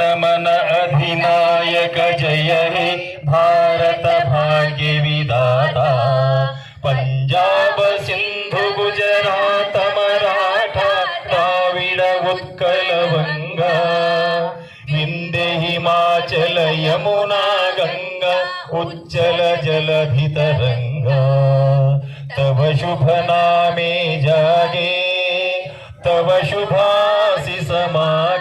जनगणमन अधिनायक जय हे भारत भाग्य विधाता पंजाब सिंधु गुजरात मराठा द्राविड उत्कल वंगा। विंध्य हिमाचल यमुना गंगा उच्चल जलधि तरंगा तव शुभ नामे जागे, तव शुभासी मागे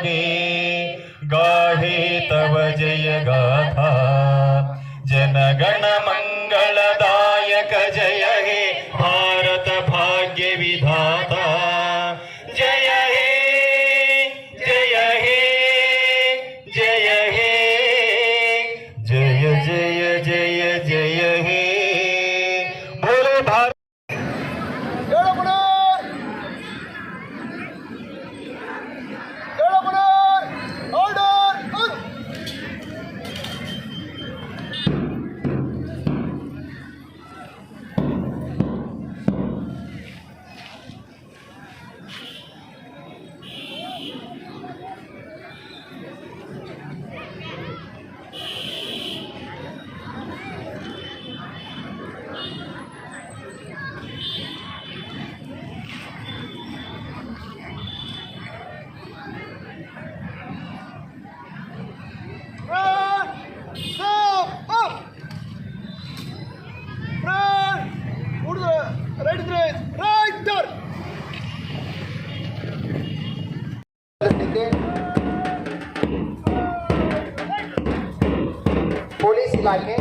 ಇಲಾಖೆ,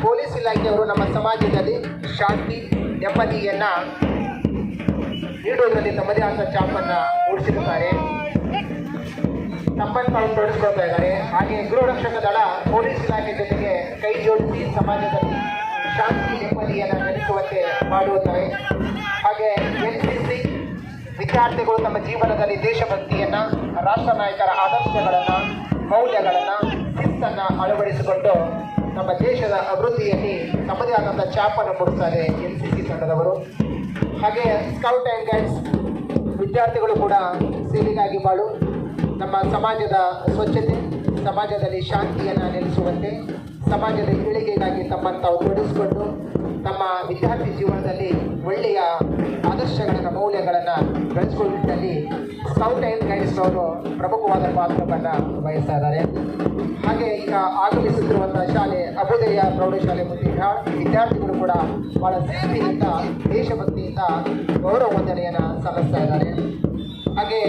ಪೊಲೀಸ್ ಇಲಾಖೆಯವರು ನಮ್ಮ ಸಮಾಜದಲ್ಲಿ ಶಾಂತಿ, ನೆಮ್ಮದಿಯನ್ನು ನೀಡುವುದರಲ್ಲಿ ತಮ್ಮದೇ ಆದ ಚಾಪನ್ನು ಮೂಡಿಸಿರುತ್ತಾರೆ ತಮ್ಮನ್ನು ತಾವು ಇದ್ದಾರೆ. ಹಾಗೆ ಗೃಹರಕ್ಷಕ ದಳ, ಪೊಲೀಸ್ ಇಲಾಖೆ ಜೊತೆಗೆ ಕೈ ಜೋಡಿಸಿ ಸಮಾಜದಲ್ಲಿ ಶಾಂತಿ, ನೆಮ್ಮದಿಯನ್ನು ನಡೆಸುವಂತೆ ಮಾಡುತ್ತಾರೆ. ಹಾಗೆ ಎನ್ ಸಿ ಸಿ ವಿದ್ಯಾರ್ಥಿಗಳು ತಮ್ಮ ಜೀವನದಲ್ಲಿ ದೇಶಭಕ್ತಿಯನ್ನು, ರಾಷ್ಟ್ರ ನಾಯಕರ ಆದರ್ಶಗಳನ್ನು, ಮೌಲ್ಯಗಳನ್ನು, ಶಿಸ್ತನ್ನು ಅಳವಡಿಸಿಕೊಂಡು ನಮ್ಮ ದೇಶದ ಅಭಿವೃದ್ಧಿಯಲ್ಲಿ ತಮ್ಮದೇ ಆದಂಥ ಛಾಪನ್ನು ಮೂಡಿಸ್ತಾರೆ ಎನ್ ಸಿ ಸಿ ತಂಡದವರು. ಹಾಗೆ ಸ್ಕೌಟ್ ಆ್ಯಂಡ್ ಗೈಡ್ಸ್ ವಿದ್ಯಾರ್ಥಿಗಳು ಕೂಡ ಸೇವೆಗಾಗಿ ಬಾಳು. ನಮ್ಮ ಸಮಾಜದ ಸ್ವಚ್ಛತೆ, ಸಮಾಜದಲ್ಲಿ ಶಾಂತಿಯನ್ನು ನೆಲೆಸುವಂತೆ, ಸಮಾಜದ ಏಳಿಗೆಗಾಗಿ ತಮ್ಮನ್ನು ತಾವು ತೊಡಗಿಸಿಕೊಂಡು ತಮ್ಮ ವಿದ್ಯಾರ್ಥಿ ಜೀವನದಲ್ಲಿ ಒಳ್ಳೆಯ ಆದರ್ಶಗಳನ್ನು, ಮೌಲ್ಯಗಳನ್ನು ಬೆಳೆಸ್ಕೊಳ್ಳುವಲ್ಲಿ ಸ್ಕೌಟ್ ಆ್ಯಂಡ್ ಗೈಡ್ಸ್ನವರು ಪ್ರಮುಖವಾದ ಪಾತ್ರವನ್ನು ವಹಿಸ್ತಾ ಇದ್ದಾರೆ. ಹಾಗೆ ಈಗ ಆಗಮಿಸುತ್ತಿರುವಂಥ ಶಾಲೆ ಅಭುದಯ ಪ್ರೌಢಶಾಲೆ ಮುಂದಿನ ವಿದ್ಯಾರ್ಥಿಗಳು ಕೂಡ ಬಹಳ ಸೇವೆಯಿಂದ ದೇಶಭಕ್ತಿಯಿಂದ ಗೌರವ ವಂದನೆಯನ್ನು ಸಲ್ಲಿಸ್ತಾ ಇದ್ದಾರೆ. ಹಾಗೆ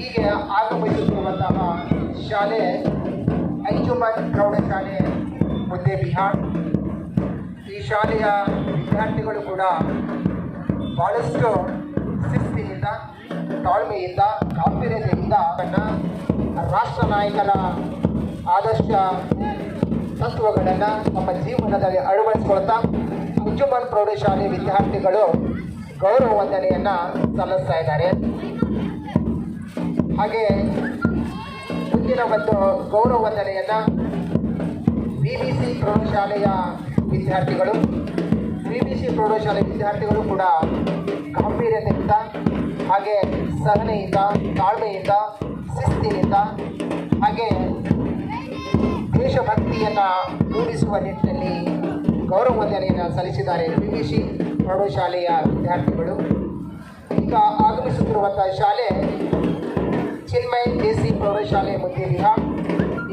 ಹೀಗೆ ಆಗಮಿಸುತ್ತಿರುವಂತಹ ಶಾಲೆ, ಐಜುಮನ್ ಪ್ರೌಢಶಾಲೆ ಮುದ್ದೆ ಬಿಹಾರ್. ಈ ಶಾಲೆಯ ವಿದ್ಯಾರ್ಥಿಗಳು ಕೂಡ ಬಹಳಷ್ಟು ಶಿಸ್ತಿನಿಂದ, ತಾಳ್ಮೆಯಿಂದ ಗಾಂಭೀರ್ಯತೆಯಿಂದ ರಾಷ್ಟ್ರ ನಾಯಕರ ಆದರ್ಶ ತತ್ವಗಳನ್ನು ತಮ್ಮ ಜೀವನದಲ್ಲಿ ಅಳವಡಿಸ್ಕೊಳ್ತಾ ಅಂಜುಮನ್ ಪ್ರೌಢಶಾಲೆ ವಿದ್ಯಾರ್ಥಿಗಳು ಗೌರವ ವಂದನೆಯನ್ನು ಸಲ್ಲಿಸ್ತಾ ಇದ್ದಾರೆ. ಹಾಗೆ ಮುಂದಿನ ಒಂದು ಗೌರವ ವಂದನೆಯನ್ನು ಬಿ ಬಿ ಸಿ ಪ್ರೌಢಶಾಲೆಯ ವಿದ್ಯಾರ್ಥಿಗಳು ಬಿ ಬಿ ಸಿ ಪ್ರೌಢಶಾಲೆ ವಿದ್ಯಾರ್ಥಿಗಳು ಕೂಡ ಗಾಂಭೀರ್ಯತೆಯಿಂದ ಹಾಗೆ ಸಹನೆಯಿಂದ, ತಾಳ್ಮೆಯಿಂದ, ಶಿಸ್ತಿನಿಂದ ಹಾಗೆ ದೇಶಭಕ್ತಿಯನ್ನು ಮೂಡಿಸುವ ನಿಟ್ಟಿನಲ್ಲಿ ಗೌರವ ವಂದನೆಯನ್ನು ಸಲ್ಲಿಸಿದ್ದಾರೆ ಬಿ ಬಿ ಸಿ ಪ್ರೌಢಶಾಲೆಯ ವಿದ್ಯಾರ್ಥಿಗಳು. ಈಗ ಆಗಮಿಸುತ್ತಿರುವಂಥ ಶಾಲೆ ಚಿನ್ಮಯ್ ಸಿ ಪ್ರೌಢಶಾಲೆ ವಿಹಾರ್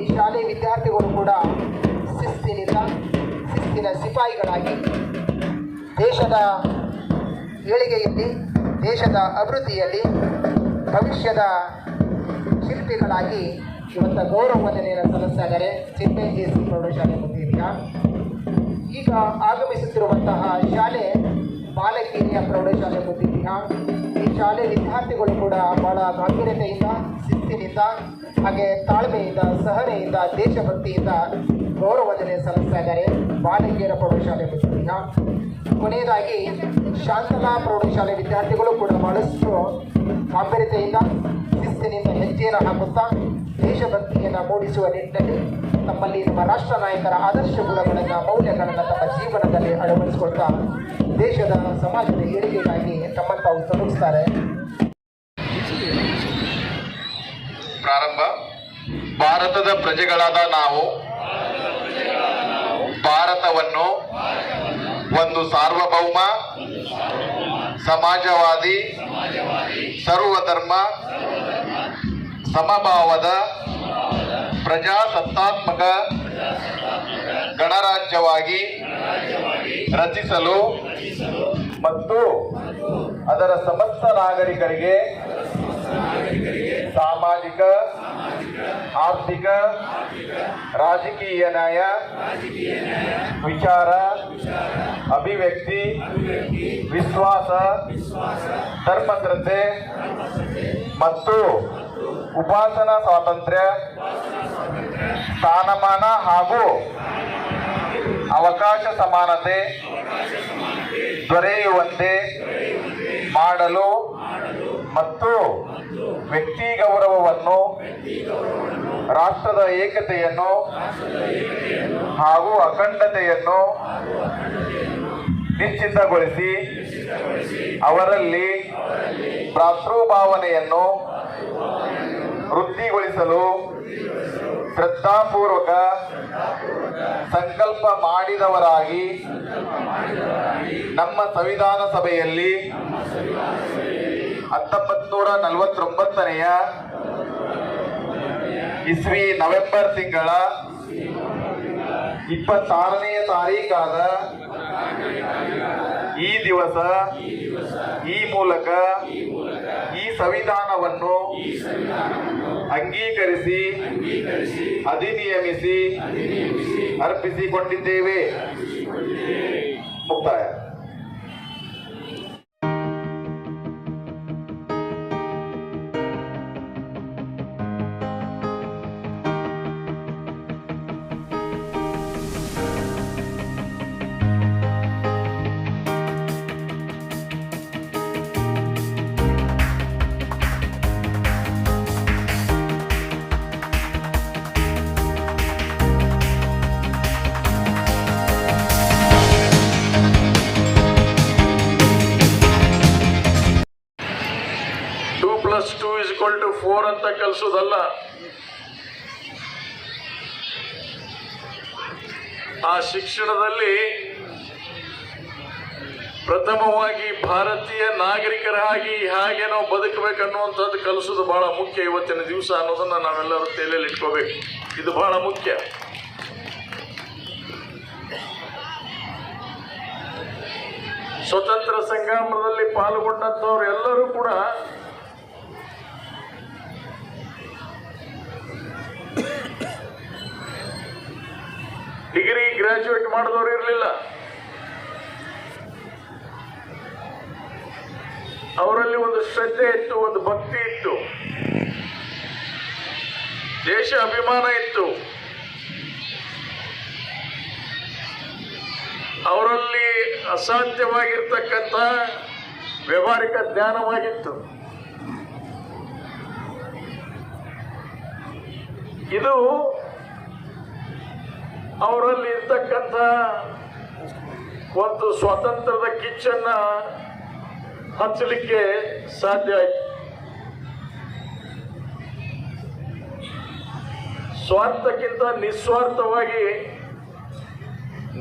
ಈ ಶಾಲೆ ವಿದ್ಯಾರ್ಥಿಗಳು ಕೂಡ ಶಿಸ್ತಿನಿಂದ ಶಿಸ್ತಿನ ಸಿಪಾಯಿಗಳಾಗಿ ದೇಶದ ಏಳಿಗೆಯಲ್ಲಿ, ದೇಶದ ಅಭಿವೃದ್ಧಿಯಲ್ಲಿ, ಭವಿಷ್ಯದ ಶಿಲ್ಪಿಗಳಾಗಿ ಇವತ್ತು ಗೌರವ ವಂದನೆಯನ್ನು ಸಲ್ಲಿಸ್ತಾ ಜಿ ಚಿನ್ಮಯ್ ಸಿ ಪ್ರೌಢಶಾಲೆ ಮುದ್ದೆ ಈಗ ಆಗಮಿಸುತ್ತಿರುವಂತಹ ಶಾಲೆ ಬಾಲಕಿರಿಯ ಪ್ರೌಢಶಾಲೆ ಮುದ್ದೆ ಈ ಶಾಲೆ ವಿದ್ಯಾರ್ಥಿಗಳು ಕೂಡ ಬಹಳ ಗಾಂಭೀರ್ಯತೆಯಿಂದ, ಶಿಸ್ತಿನಿಂದ, ಹಾಗೆ ತಾಳ್ಮೆಯಿಂದ, ಸಹನೆಯಿಂದ, ದೇಶಭಕ್ತಿಯಿಂದ ಗೌರವ ವಂದನೆ ಸಲ್ಲಿಸ್ತಾ ಇದ್ದಾರೆ ಬಾಲಕಿಯರ ಪ್ರೌಢಶಾಲೆ ವಿದ್ಯಾರ್ಥಿಯ ಕೊನೆಯದಾಗಿ ಶಾಂತಲಾ ಪ್ರೌಢಶಾಲೆ ವಿದ್ಯಾರ್ಥಿಗಳು ಕೂಡ ಬಹಳಷ್ಟು ಗಾಂಭೀರ್ಯತೆಯಿಂದ ಶಿಸ್ತಿನಿಂದ ಹೆಜ್ಜೆಯನ್ನು ಹಾಕುತ್ತಾ ದೇಶಭಕ್ತಿಯನ್ನು ಮೂಡಿಸುವ ನಿಟ್ಟಿನಲ್ಲಿ ತಮ್ಮಲ್ಲಿ ನಮ್ಮ ರಾಷ್ಟ್ರ ನಾಯಕರ ಆದರ್ಶ ಗುಣಗಳನ್ನು, ಮೌಲ್ಯಗಳನ್ನು ತಮ್ಮ ಜೀವನದಲ್ಲಿ ಅಳವಡಿಸಿಕೊಳ್ತಾ ದೇಶದ ಸಮಾಜದ ಏಳಿಗೆಗಾಗಿ ತಮ್ಮನ್ನು ತಾವು ತೊಡಗಿಸ್ತಾರೆ ಪ್ರಾರಂಭ. ಭಾರತದ ಪ್ರಜೆಗಳಾದ ನಾವು ಭಾರತವನ್ನು ಒಂದು ಸಾರ್ವಭೌಮ ಸಮಾಜವಾದಿ ಸರ್ವಧರ್ಮ ಸಮಭಾವದ ಪ್ರಜಾಸತ್ತಾತ್ಮಕ ಗಣರಾಜ್ಯವಾಗಿ ರಚಿಸಲು ಮತ್ತು ಅದರ ಸಮಸ್ತ ನಾಗರಿಕರಿಗೆ ಸಾಮಾಜಿಕ ಆರ್ಥಿಕ, ರಾಜಕೀಯ ನ್ಯಾಯ, ವಿಚಾರ, ಅಭಿವ್ಯಕ್ತಿ, ವಿಶ್ವಾಸ, ಧರ್ಮದ್ರತೆ ಮತ್ತು ಉಪಾಸನಾ ಸ್ವಾತಂತ್ರ್ಯ, ಸ್ಥಾನಮಾನ ಹಾಗೂ ಅವಕಾಶ ಸಮಾನತೆ ದೊರೆಯುವಂತೆ ಮಾಡಲು ಮತ್ತು ವ್ಯಕ್ತಿ ಗೌರವವನ್ನು ರಾಷ್ಟ್ರದ ಏಕತೆಯನ್ನು ಹಾಗೂ ಅಖಂಡತೆಯನ್ನು ನಿಶ್ಚಿತಗೊಳಿಸಿ ಅವರಲ್ಲಿ ಭ್ರಾತೃಭಾವನೆಯನ್ನು ವೃದ್ಧಿಗೊಳಿಸಲು ಶ್ರದ್ಧಾಪೂರ್ವಕ ಸಂಕಲ್ಪ ಮಾಡಿದವರಾಗಿ ನಮ್ಮ ಸಂವಿಧಾನ ಸಭೆಯಲ್ಲಿ ಹತ್ತೊಂಬತ್ತು ನೂರ ನಲವತ್ತೊಂಬತ್ತನೆಯ ಇಸ್ವಿ ನವೆಂಬರ್ ತಿಂಗಳ ಇಪ್ಪತ್ತಾರನೆಯ ತಾರೀಕಾದ ಈ ದಿವಸ ಈ ಮೂಲಕ ಈ ಸಂವಿಧಾನವನ್ನು ಅಂಗೀಕರಿಸಿ ಅಧಿನಿಯಮಿಸಿ ಅರ್ಪಿಸಿಕೊಂಡಿದ್ದೇವೆ. ಮುಕ್ತಾಯ. ಇಕ್ವಲ್ ಟು ಫೋರ್ ಅಂತ ಕಲಿಸೋದಲ್ಲ. ಆ ಶಿಕ್ಷಣದಲ್ಲಿ ಪ್ರಥಮವಾಗಿ ಭಾರತೀಯ ನಾಗರಿಕರಾಗಿ ಹೇಗೆ ನಾವು ಬದುಕಬೇಕನ್ನುವಂಥದ್ದು ಕಲಿಸೋದು ಬಹಳ ಮುಖ್ಯ ಇವತ್ತಿನ ದಿವಸ ಅನ್ನೋದನ್ನ ನಾವೆಲ್ಲರೂ ತಲೆಯಲ್ಲಿ ಇಟ್ಕೋಬೇಕು. ಇದು ಬಹಳ ಮುಖ್ಯ. ಸ್ವತಂತ್ರ ಸಂಗ್ರಾಮದಲ್ಲಿ ಪಾಲ್ಗೊಂಡಂಥವ್ರು ಎಲ್ಲರೂ ಕೂಡ ಡಿಗ್ರಿ ಗ್ರಾಜುಯೇಟ್ ಮಾಡಿದವರು ಇರಲಿಲ್ಲ. ಅವರಲ್ಲಿ ಒಂದು ಶ್ರದ್ಧೆ ಇತ್ತು, ಒಂದು ಭಕ್ತಿ ಇತ್ತು. ದೇಶ ಅಭಿಮಾನ ಇತ್ತು. ಅವರಲ್ಲಿ ಅಸಾಧ್ಯವಾಗಿರ್ತಕ್ಕಂಥ ವ್ಯವಹಾರಿಕ ಜ್ಞಾನವಾಗಿತ್ತು. ಇದು ಅವರಲ್ಲಿ ಇರ್ತಕ್ಕಂಥ ಒಂದು ಸ್ವಾತಂತ್ರ್ಯದ ಕಿಚ್ಚನ್ನ ಹಚ್ಚಲಿಕ್ಕೆ ಸಾಧ್ಯ ಆಯ್ತು. ಸ್ವಾರ್ಥಕ್ಕಿಂತ ನಿಸ್ವಾರ್ಥವಾಗಿ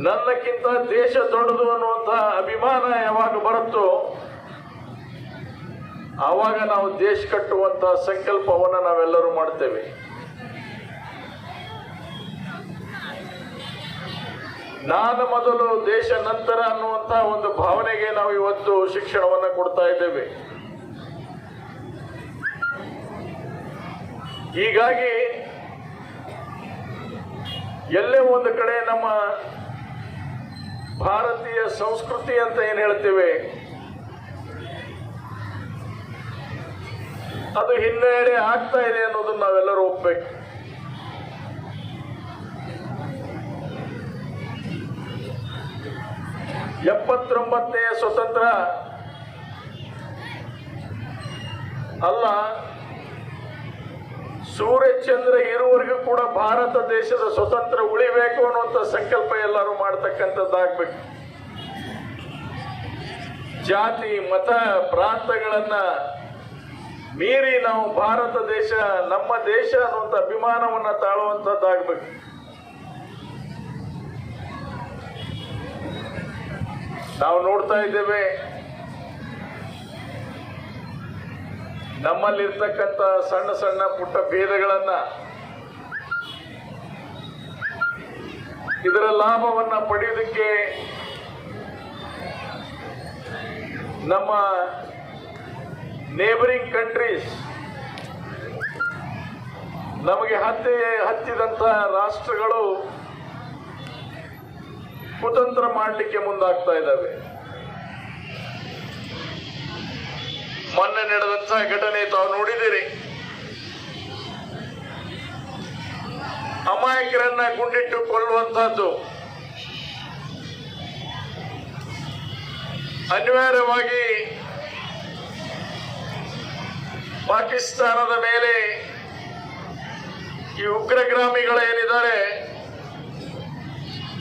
ನನ್ನಕ್ಕಿಂತ ದೇಶ ದೊಡ್ಡದು ಅನ್ನುವಂಥ ಅಭಿಮಾನ ಯಾವಾಗ ಬರುತ್ತೋ, ಆವಾಗ ನಾವು ದೇಶ ಕಟ್ಟುವಂತ ಸಂಕಲ್ಪವನ್ನು ನಾವೆಲ್ಲರೂ ಮಾಡ್ತೇವೆ. ನಾನು ಮೊದಲು ದೇಶ ನಂತರ ಅನ್ನುವಂತಹ ಒಂದು ಭಾವನೆಗೆ ನಾವು ಇವತ್ತು ಶಿಕ್ಷಣವನ್ನು ಕೊಡ್ತಾ ಇದ್ದೇವೆ. ಹೀಗಾಗಿ ಎಲ್ಲೇ ಒಂದು ಕಡೆ ನಮ್ಮ ಭಾರತೀಯ ಸಂಸ್ಕೃತಿ ಅಂತ ಏನು ಹೇಳ್ತೇವೆ, ಅದು ಹಿನ್ನಡೆ ಆಗ್ತಾ ಇದೆ ಅನ್ನೋದನ್ನ ನಾವೆಲ್ಲರೂ ಒಪ್ಬೇಕು. ಎಪ್ಪತ್ತೊಂಬತ್ತನೆಯ ಸ್ವತಂತ್ರ ಅಲ್ಲ, ಸೂರ್ಯಚಂದ್ರ ಇರುವವರೆಗೂ ಕೂಡ ಭಾರತ ದೇಶದ ಸ್ವತಂತ್ರ ಉಳಿಬೇಕು ಅನ್ನುವಂಥ ಸಂಕಲ್ಪ ಎಲ್ಲರೂ ಮಾಡ್ತಕ್ಕಂಥದ್ದಾಗ್ಬೇಕು. ಜಾತಿ, ಮತ, ಪ್ರಾಂತಗಳನ್ನ ಮೀರಿ ನಾವು ಭಾರತ ದೇಶ, ನಮ್ಮ ದೇಶ ಅನ್ನುವಂಥ ಅಭಿಮಾನವನ್ನ ತಾಳುವಂಥದ್ದಾಗಬೇಕು. ನಾವು ನೋಡ್ತಾ ಇದ್ದೇವೆ. ನಮ್ಮಲ್ಲಿರ್ತಕ್ಕಂಥ ಸಣ್ಣ ಸಣ್ಣ ಪುಟ್ಟ ಭೇದಗಳನ್ನ ಇದರ ಲಾಭವನ್ನ ಪಡೆಯುವುದಕ್ಕೆ ನಮ್ಮ ನೇಬರಿಂಗ್ ಕಂಟ್ರೀಸ್ ನಮಗೆ ಹತ್ತಿ ಹತ್ತಿದಂತ ರಾಷ್ಟ್ರಗಳು ಕುತಂತ್ರ ಮಾಡಲಿಕ್ಕೆ ಮುಂದಾಗ್ತಾ ಇದ್ದಾವೆ. ಮೊನ್ನೆ ನಡೆದಂತಹ ಘಟನೆ ತಾವು ನೋಡಿದಿರಿ ಅಮಾಯಕರನ್ನ ಗುಂಡಿಟ್ಟು ಕೊಲ್ಲುವಂತಹದ್ದು. ಅನಿವಾರ್ಯವಾಗಿ ಪಾಕಿಸ್ತಾನದ ಮೇಲೆ ಈ ಉಗ್ರಗಾಮಿಗಳೇನಿದ್ದಾರೆ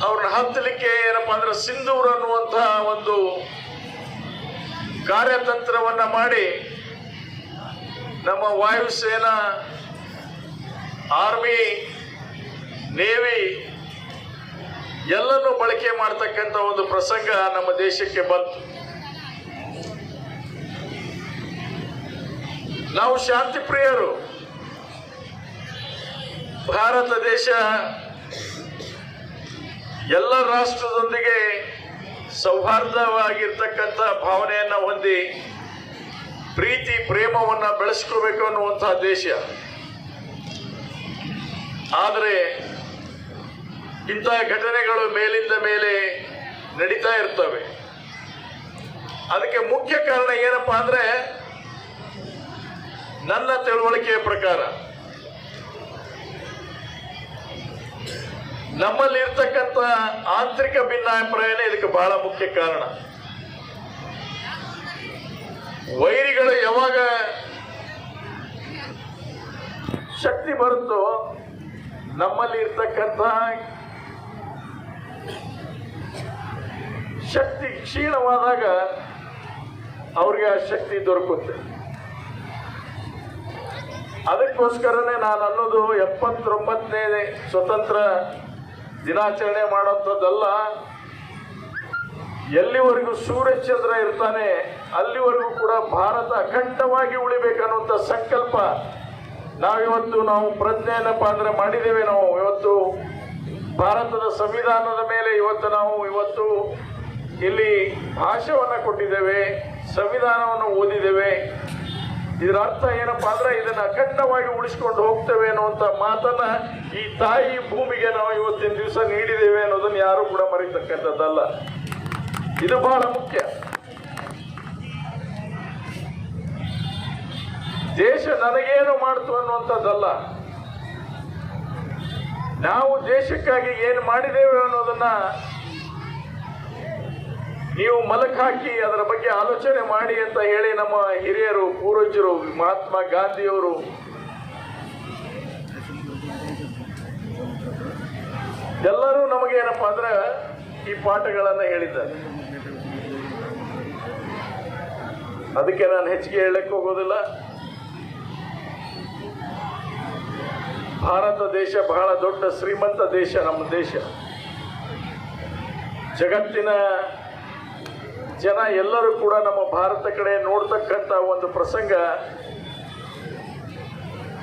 ಅವ್ರನ್ನ ಹತ್ತಲಿಕ್ಕೆ ಏನಪ್ಪಾ ಅಂದ್ರೆ ಸಿಂಧೂರ್ ಅನ್ನುವಂತಹ ಒಂದು ಕಾರ್ಯತಂತ್ರವನ್ನ ಮಾಡಿ ನಮ್ಮ ವಾಯುಸೇನಾ, ಆರ್ಮಿ, ನೇವಿ ಎಲ್ಲನೂ ಬಳಕೆ ಮಾಡ್ತಕ್ಕಂಥ ಒಂದು ಪ್ರಸಂಗ ನಮ್ಮ ದೇಶಕ್ಕೆ ಬಂತು. ನಾವು ಶಾಂತಿ ಪ್ರಿಯರು ಭಾರತ ದೇಶ ಎಲ್ಲ ರಾಷ್ಟ್ರದೊಂದಿಗೆ ಸೌಹಾರ್ದವಾಗಿರ್ತಕ್ಕಂಥ ಭಾವನೆಯನ್ನ ಹೊಂದಿ ಪ್ರೀತಿ, ಪ್ರೇಮವನ್ನ ಬೆಳೆಸ್ಕೋಬೇಕು ಅನ್ನುವಂತಹ ದೇಶ. ಆದರೆ ಇಂತಹ ಘಟನೆಗಳು ಮೇಲಿಂದ ಮೇಲೆ ನಡೀತಾ ಇರ್ತವೆ. ಅದಕ್ಕೆ ಮುಖ್ಯ ಕಾರಣ ಏನಪ್ಪಾ ಅಂದ್ರೆ ನನ್ನ ತಿಳುವಳಿಕೆಯ ಪ್ರಕಾರ ನಮ್ಮಲ್ಲಿ ಇರ್ತಕ್ಕಂಥ ಆಂತರಿಕ ಭಿನ್ನಾಭಿಪ್ರಾಯನೇ ಇದಕ್ಕೆ ಬಹಳ ಮುಖ್ಯ ಕಾರಣ. ವೈರಿಗಳು ಯಾವಾಗ ಶಕ್ತಿ ಬರುತ್ತೋ ನಮ್ಮಲ್ಲಿ ಇರ್ತಕ್ಕಂಥ ಶಕ್ತಿ ಕ್ಷೀಣವಾದಾಗ ಅವ್ರಿಗೆ ಆ ಶಕ್ತಿ ದೊರಕುತ್ತೆ. ಅದಕ್ಕೋಸ್ಕರನೇ ನಾನು ಅನ್ನೋದು ಎಪ್ಪತ್ತೊಂಬತ್ತನೇ ಸ್ವತಂತ್ರ ದಿನಾಚರಣೆ ಮಾಡುವಂಥದ್ದಲ್ಲ. ಎಲ್ಲಿವರೆಗೂ ಸೂರ್ಯಚಂದ್ರ ಇರ್ತಾನೆ, ಅಲ್ಲಿವರೆಗೂ ಕೂಡ ಭಾರತ ಅಖಂಡವಾಗಿ ಉಳಿಬೇಕನ್ನುವಂಥ ಸಂಕಲ್ಪ ನಾವಿವತ್ತು ನಾವು ಪ್ರಜ್ಞೆ ಏನಪ್ಪ ಅಂದ್ರೆ ಮಾಡಿದ್ದೇವೆ. ನಾವು ಇವತ್ತು ಭಾರತದ ಸಂವಿಧಾನದ ಮೇಲೆ ಇವತ್ತು ನಾವು ಇವತ್ತು ಇಲ್ಲಿ ಭಾಷೆಯನ್ನು ಕೊಟ್ಟಿದ್ದೇವೆ, ಸಂವಿಧಾನವನ್ನು ಓದಿದ್ದೇವೆ. ಇದರ ಅರ್ಥ ಏನಪ್ಪಾ ಅಂದ್ರೆ ಇದನ್ನ ಅಖಂಡವಾಗಿ ಉಳಿಸ್ಕೊಂಡು ಹೋಗ್ತೇವೆ ಅನ್ನುವಂತ ಮಾತನ್ನ ಈ ತಾಯಿ ಭೂಮಿಗೆ ನಾವು ಇವತ್ತಿನ ದಿವಸ ನೀಡಿದ್ದೇವೆ ಅನ್ನೋದನ್ನ ಯಾರು ಕೂಡ ಮರೀತಕ್ಕಂಥದ್ದಲ್ಲ. ಇದು ಬಹಳ ಮುಖ್ಯ. ದೇಶ ನನಗೇನು ಮಾಡ್ತು ಅನ್ನುವಂಥದ್ದಲ್ಲ. ನಾವು ದೇಶಕ್ಕಾಗಿ ಏನು ಮಾಡಿದ್ದೇವೆ ಅನ್ನೋದನ್ನ ನೀವು ಹಾಕಿ ಅದರ ಬಗ್ಗೆ ಆಲೋಚನೆ ಮಾಡಿ ಅಂತ ಹೇಳಿ ನಮ್ಮ ಹಿರಿಯರು, ಪೂರ್ವಜರು, ಮಹಾತ್ಮ ಗಾಂಧಿಯವರು. ಎಲ್ಲರೂ ನಮಗೆ ಏನಪ್ಪಾ ಅಂದ್ರೆ ಈ ಪಾಠಗಳನ್ನ ಹೇಳಿದ್ದಾರೆ. ಅದಕ್ಕೆ ನಾನು ಹೆಚ್ಚಿಗೆ ಹೇಳಕ್ಕೆ ಹೋಗೋದಿಲ್ಲ. ಭಾರತ ದೇಶ ಬಹಳ ದೊಡ್ಡ ಶ್ರೀಮಂತ ದೇಶ, ನಮ್ಮ ದೇಶ. ಜಗತ್ತಿನ ಜನ ಎಲ್ಲರೂ ಕೂಡ ನಮ್ಮ ಭಾರತ ಕಡೆ ನೋಡ್ತಕ್ಕಂಥ ಒಂದು ಪ್ರಸಂಗ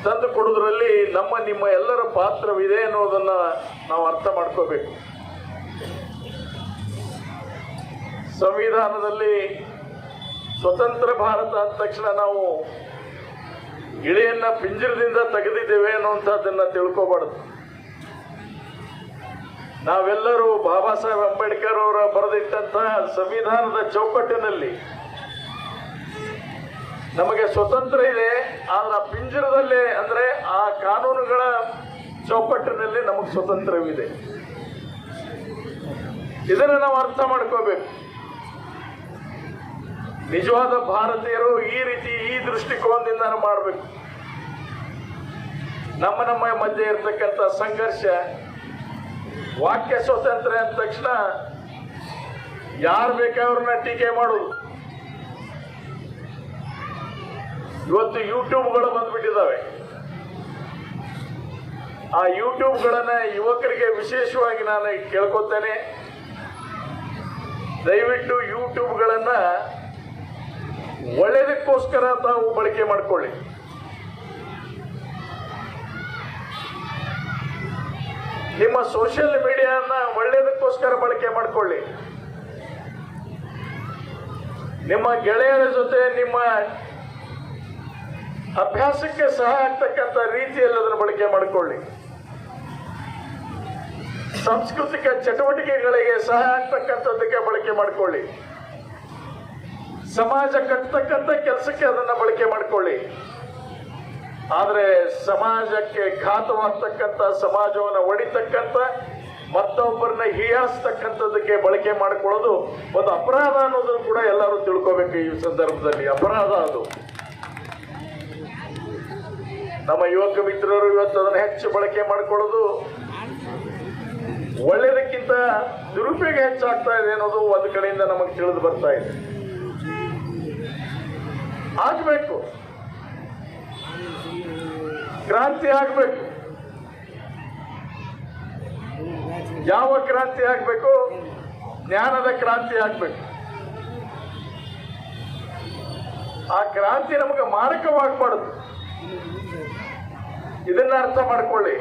ತಂದು ಕೊಡೋದ್ರಲ್ಲಿ ನಮ್ಮ, ನಿಮ್ಮ ಎಲ್ಲರ ಪಾತ್ರವಿದೆ ಅನ್ನೋದನ್ನ ನಾವು ಅರ್ಥ ಮಾಡ್ಕೋಬೇಕು. ಸಂವಿಧಾನದಲ್ಲಿ ಸ್ವತಂತ್ರ ಭಾರತ ಅಂದ ತಕ್ಷಣ ನಾವು ಇಳೆಯನ್ನ ಪಿಂಜರದಿಂದ ತೆಗೆದಿದ್ದೇವೆ ಅನ್ನುವಂಥದ್ದನ್ನ ತಿಳ್ಕೋಬಾರ್ದು. ನಾವೆಲ್ಲರೂ ಬಾಬಾ ಸಾಹೇಬ್ ಅಂಬೇಡ್ಕರ್ ಅವರ ಬರೆದಿಟ್ಟಂತಹ ಸಂವಿಧಾನದ ಚೌಕಟ್ಟಿನಲ್ಲಿ ನಮಗೆ ಸ್ವತಂತ್ರ ಇದೆ, ಆದರೆ ಪಿಂಜರದಲ್ಲಿ ಅಂದ್ರೆ ಆ ಕಾನೂನುಗಳ ಚೌಕಟ್ಟಿನಲ್ಲಿ ನಮಗೆ ಸ್ವತಂತ್ರವಿದೆ. ಇದನ್ನು ನಾವು ಅರ್ಥ ಮಾಡ್ಕೋಬೇಕು. ನಿಜವಾದ ಭಾರತೀಯರು ಈ ರೀತಿ ಈ ದೃಷ್ಟಿಕೋನದಿಂದ ಮಾಡಬೇಕು. ನಮ್ಮ ನಮ್ಮ ಮಧ್ಯೆ ಇರತಕ್ಕಂಥ ಸಂಘರ್ಷ ವಾಕ್ಯ ಸ್ವಾತಂತ್ರ್ಯ ಅಂದ ತಕ್ಷಣ ಯಾರು ಬೇಕಾದ್ರನ್ನ ಟೀಕೆ ಮಾಡೋದು ಇವತ್ತು ಯೂಟ್ಯೂಬ್ಗಳು ಬಂದ್ಬಿಟ್ಟಿದ್ದಾವೆ ಆ ಯೂಟ್ಯೂಬ್ಗಳನ್ನ ಯುವಕರಿಗೆ ವಿಶೇಷವಾಗಿ ನಾನು ಕೇಳ್ಕೊತೇನೆ. ದಯವಿಟ್ಟು ಯೂಟ್ಯೂಬ್ಗಳನ್ನ ಒಳ್ಳೆಯದಕ್ಕೋಸ್ಕರ ತಾವು ಬಳಕೆ ಮಾಡಿಕೊಳ್ಳಿ. ನಿಮ್ಮ ಸೋಷಿಯಲ್ ಮೀಡಿಯಾನ ಒಳ್ಳೇದಕ್ಕೋಸ್ಕರ ಬಳಕೆ ಮಾಡಿಕೊಳ್ಳಿ. ನಿಮ್ಮ ಗೆಳೆಯರ ಜೊತೆ ನಿಮ್ಮ ಅಭ್ಯಾಸಕ್ಕೆ ಸಹ ಆಗ್ತಕ್ಕಂಥ ರೀತಿಯಲ್ಲಿ ಅದನ್ನು ಬಳಕೆ ಮಾಡಿಕೊಳ್ಳಿ. ಸಾಂಸ್ಕೃತಿಕ ಚಟುವಟಿಕೆಗಳಿಗೆ ಸಹ ಆಗ್ತಕ್ಕಂಥದ್ದಕ್ಕೆ ಬಳಕೆ ಮಾಡಿಕೊಳ್ಳಿ. ಸಮಾಜ ಕಟ್ಟತಕ್ಕಂಥ ಕೆಲಸಕ್ಕೆ ಅದನ್ನು ಬಳಕೆ ಮಾಡಿಕೊಳ್ಳಿ. ಆದರೆ ಸಮಾಜಕ್ಕೆ ಘಾತವಾಗ್ತಕ್ಕಂಥ, ಸಮಾಜವನ್ನು ಒಡಿತಕ್ಕಂಥ, ಮತ್ತೊಬ್ಬರನ್ನ ಹೀಯಾಸ್ತಕ್ಕಂಥದ್ದಕ್ಕೆ ಬಳಕೆ ಮಾಡಿಕೊಳ್ಳೋದು ಒಂದು ಅಪರಾಧ ಅನ್ನೋದನ್ನು ಕೂಡ ಎಲ್ಲರೂ ತಿಳ್ಕೋಬೇಕು ಈ ಸಂದರ್ಭದಲ್ಲಿ. ಅಪರಾಧ ಅದು. ನಮ್ಮ ಯುವಕ ಮಿತ್ರರು ಇವತ್ತು ಅದನ್ನು ಹೆಚ್ಚು ಬಳಕೆ ಮಾಡಿಕೊಳ್ಳೋದು ಒಳ್ಳೆಯದಕ್ಕಿಂತ ದುರುಪಯೋಗ ಹೆಚ್ಚಾಗ್ತಾ ಇದೆ ಅನ್ನೋದು ಒಂದು ಕಡೆಯಿಂದ ನಮಗೆ ತಿಳಿದು ಬರ್ತಾ ಇದೆ. ಆಗ್ಬೇಕು. ಕ್ರಾಂತಿ ಆಗ್ಬೇಕು. ಯಾವ ಕ್ರಾಂತಿ ಆಗ್ಬೇಕು? ಜ್ಞಾನದ ಕ್ರಾಂತಿ ಆಗ್ಬೇಕು. ಆ ಕ್ರಾಂತಿ ನಮಗೆ ಮಾರಕವಾಗಬಾರದು. ಇದನ್ನ ಅರ್ಥ ಮಾಡ್ಕೊಳ್ಳಿ.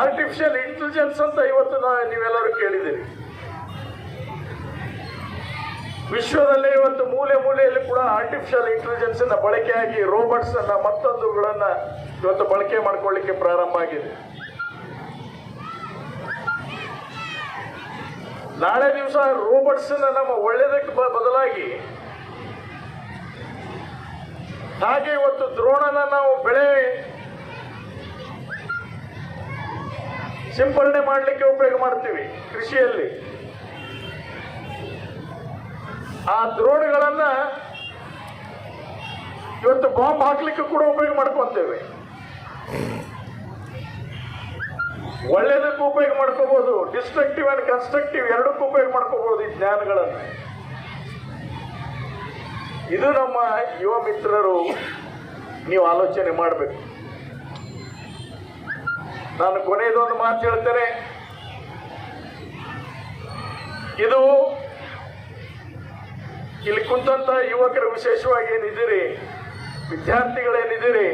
ಆರ್ಟಿಫಿಷಿಯಲ್ ಇಂಟೆಲಿಜೆನ್ಸ್ ಅಂತ ಇವತ್ತು ನೀವೆಲ್ಲರೂ ಕೇಳಿದ್ದೀರಿ. ವಿಶ್ವದಲ್ಲೇ ಇವತ್ತು ಮೂಲೆ ಮೂಲೆಯಲ್ಲಿ ಕೂಡ ಆರ್ಟಿಫಿಷಿಯಲ್ ಇಂಟೆಲಿಜೆನ್ಸ್ ಅನ್ನ ಬಳಕೆಯಾಗಿ ರೋಬೋಟ್ಸ್ ಅನ್ನ ಮತ್ತೊಂದುಗಳನ್ನ ಇವತ್ತು ಬಳಕೆ ಮಾಡ್ಕೊಳ್ಳಿಕ್ಕೆ ಪ್ರಾರಂಭ ಆಗಿದೆ. ನಾಳೆ ದಿವಸ ರೋಬೋಟ್ಸ್ ನಮ್ಮ ಒಳ್ಳೆಯದಕ್ಕೆ ಬದಲಾಗಿ ಹಾಗೆ ಇವತ್ತು ದ್ರೋಣನ ನಾವು ಬೆಳೆ ಸಿಂಪರಣೆ ಮಾಡಲಿಕ್ಕೆ ಉಪಯೋಗ ಮಾಡ್ತೀವಿ ಕೃಷಿಯಲ್ಲಿ. ಆ ದ್ರೋಣಗಳನ್ನ ಇವತ್ತು ಬಾಂಬ್ ಹಾಕ್ಲಿಕ್ಕೆ ಕೂಡ ಉಪಯೋಗ ಮಾಡ್ಕೊಂತೇವೆ. ಒಳ್ಳೇದಕ್ಕೂ ಉಪಯೋಗ ಮಾಡ್ಕೋಬಹುದು ಡಿಸ್ಟ್ರಕ್ಟಿವ್ ಅಂಡ್ ಕನ್ಸ್ಟ್ರಕ್ಟಿವ್ ಎರಡಕ್ಕೂ ಉಪಯೋಗ ಮಾಡ್ಕೋಬಹುದು ಈ ಜ್ಞಾನಗಳನ್ನು. ಇದು ನಮ್ಮ ಯುವ ಮಿತ್ರರು ನೀವು ಆಲೋಚನೆ ಮಾಡಬೇಕು. ನಾನು ಕೊನೆಯದೊಂದು ಮಾತು ಹೇಳ್ತೇನೆ. ಇದು ಇಲ್ಲಿ ಕುಂತಂತ ಯುವಕರು ವಿಶೇಷವಾಗಿ ಏನಿದ್ದೀರಿ? ವಿದ್ಯಾರ್ಥಿಗಳೇನಿದ್ದೀರಿ?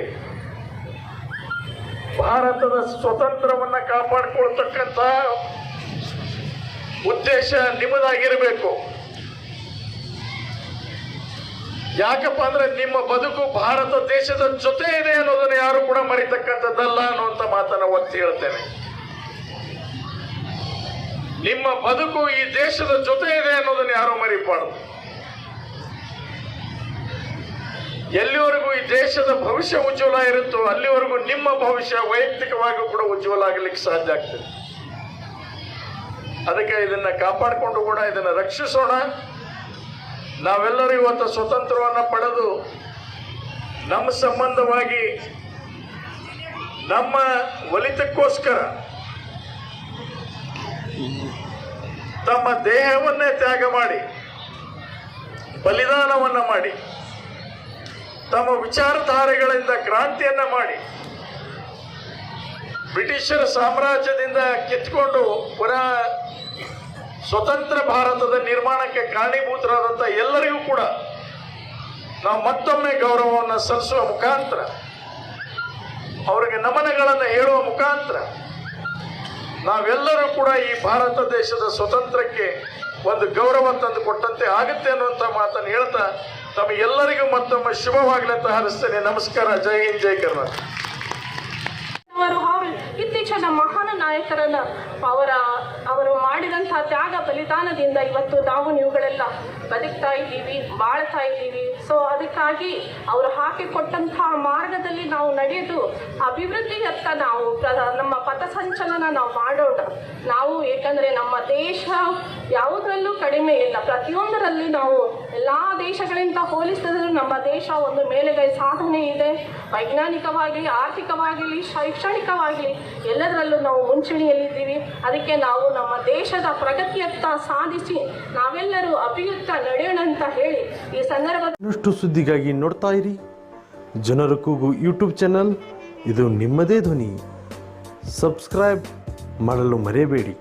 ಭಾರತದ ಸ್ವತಂತ್ರವನ್ನ ಕಾಪಾಡಿಕೊಳ್ತಕ್ಕಂಥ ಉದ್ದೇಶ ನಿಮ್ಮದಾಗಿರಬೇಕು. ಯಾಕಪ್ಪ ಅಂದ್ರೆ ನಿಮ್ಮ ಬದುಕು ಭಾರತ ದೇಶದ ಜೊತೆ ಇದೆ ಅನ್ನೋದನ್ನ ಯಾರು ಕೂಡ ಮರಿತಕ್ಕಂಥದ್ದಲ್ಲ ಅನ್ನುವಂಥ ಮಾತನ್ನ ಒತ್ತಿ ಹೇಳ್ತೇನೆ. ನಿಮ್ಮ ಬದುಕು ಈ ದೇಶದ ಜೊತೆ ಇದೆ ಅನ್ನೋದನ್ನ ಯಾರು ಮರಿಬಾರ್ದು? ಎಲ್ಲಿವರೆಗೂ ಈ ದೇಶದ ಭವಿಷ್ಯ ಉಜ್ವಲ ಇರುತ್ತೋ ಅಲ್ಲಿವರೆಗೂ ನಿಮ್ಮ ಭವಿಷ್ಯ ವೈಯಕ್ತಿಕವಾಗಿ ಕೂಡ ಉಜ್ವಲ ಆಗಲಿಕ್ಕೆ ಸಾಧ್ಯ ಆಗ್ತದೆ. ಅದಕ್ಕೆ ಇದನ್ನ ಕಾಪಾಡಿಕೊಂಡು ಕೂಡ ಇದನ್ನ ರಕ್ಷಿಸೋಣ. ನಾವೆಲ್ಲರೂ ಇವತ್ತು ಸ್ವತಂತ್ರವನ್ನ ಪಡೆದು ನಮ್ಮ ಸಂಬಂಧವಾಗಿ ನಮ್ಮ ಒಲಿತಕ್ಕೋಸ್ಕರ ತಮ್ಮ ದೇಹವನ್ನೇ ತ್ಯಾಗ ಮಾಡಿ, ಬಲಿದಾನವನ್ನು ಮಾಡಿ ತಮ್ಮ ವಿಚಾರಧಾರೆಗಳಿಂದ ಕ್ರಾಂತಿಯನ್ನ ಮಾಡಿ ಬ್ರಿಟಿಷರ ಸಾಮ್ರಾಜ್ಯದಿಂದ ಕಿತ್ಕೊಂಡು ಪುನಃ ಸ್ವತಂತ್ರ ಭಾರತದ ನಿರ್ಮಾಣಕ್ಕೆ ಕಾರಣೀಭೂತರಾದಂಥ ಎಲ್ಲರಿಗೂ ಕೂಡ ನಾವು ಮತ್ತೊಮ್ಮೆ ಗೌರವವನ್ನು ಸಲ್ಲಿಸುವ ಮುಖಾಂತರ, ಅವರಿಗೆ ನಮನಗಳನ್ನು ಹೇಳುವ ಮುಖಾಂತರ ನಾವೆಲ್ಲರೂ ಕೂಡ ಈ ಭಾರತ ದೇಶದ ಸ್ವತಂತ್ರಕ್ಕೆ ಒಂದು ಗೌರವ ತಂದು ಕೊಟ್ಟಂತೆ ಆಗುತ್ತೆ ಅನ್ನುವಂಥ ಮಾತನ್ನು ಹೇಳ್ತಾ ತಮಗೆಲ್ಲರಿಗೂ ಮತ್ತೊಮ್ಮೆ ಶುಭವಾಗಲಿ ಅಂತ ಹಾರಿಸ್ತೇನೆ. ನಮಸ್ಕಾರ. ಜೈ ಹಿಂದ್, ಜೈ ಕರ್ನಾಟಕ. ಇತ್ತೀಚಿನ ಮಹಾನ್ ನಾಯಕರನ್ನ ಅವರ ಅವರು ಮಾಡಿದಂತಹ ತ್ಯಾಗ ಬಲಿದಾನದಿಂದ ಇವತ್ತು ನಾವು ನೀವುಗಳೆಲ್ಲ ಬದುಕ್ತಾ ಇದ್ದೀವಿ, ಬಾಳ್ತಾ ಇದ್ದೀವಿ. ಸೊ ಅದಕ್ಕಾಗಿ ಅವರು ಹಾಕಿಕೊಟ್ಟಂತಹ ಮಾರ್ಗದಲ್ಲಿ ನಾವು ನಡೆದು ಅಭಿವೃದ್ಧಿಯತ್ತ ನಾವು ನಮ್ಮ ಪಥಸಂಚಲನ ನಾವು ಮಾಡೋಣ. ನಾವು ಏಕೆಂದರೆ ನಮ್ಮ ದೇಶ ಯಾವುದರಲ್ಲೂ ಕಡಿಮೆ ಇಲ್ಲ. ಪ್ರತಿಯೊಂದರಲ್ಲಿ ನಾವು ಎಲ್ಲ ದೇಶಗಳಿಂದ ಹೋಲಿಸಿದರೂ ನಮ್ಮ ದೇಶ ಒಂದು ಮೇಲೆಗೈ ಸಾಧನೆ ಇದೆ. ವೈಜ್ಞಾನಿಕವಾಗಲಿ ಆರ್ಥಿಕವಾಗಲಿ ಶೈಕ್ಷಣಿಕವಾಗಲಿ ಎಲ್ಲದರಲ್ಲೂ ನಾವು ಮುಂಚೂಣಿಯಲ್ಲಿದ್ದೀವಿ. ಅದಕ್ಕೆ ನಾವು ನಮ್ಮ ದೇಶದ ಪ್ರಗತಿಯತ್ತ ಸಾಧಿಸಿ ನಾವೆಲ್ಲರೂ ಅಭಿಯುಕ್ತ ನಡೆಯೋಣ ಅಂತ ಹೇಳಿ ಈ ಸಂದರ್ಭ ಇನ್ನಷ್ಟು ಸುದ್ದಿಗಾಗಿ ನೋಡ್ತಾ ಇರಿ. ಜನರ ಕೂಗು ಯೂಟ್ಯೂಬ್ ಚಾನಲ್. ಇದು ನಿಮ್ಮದೇ ಧ್ವನಿ. ಸಬ್ಸ್ಕ್ರೈಬ್ ಮಾಡಲು ಮರೆಯಬೇಡಿ.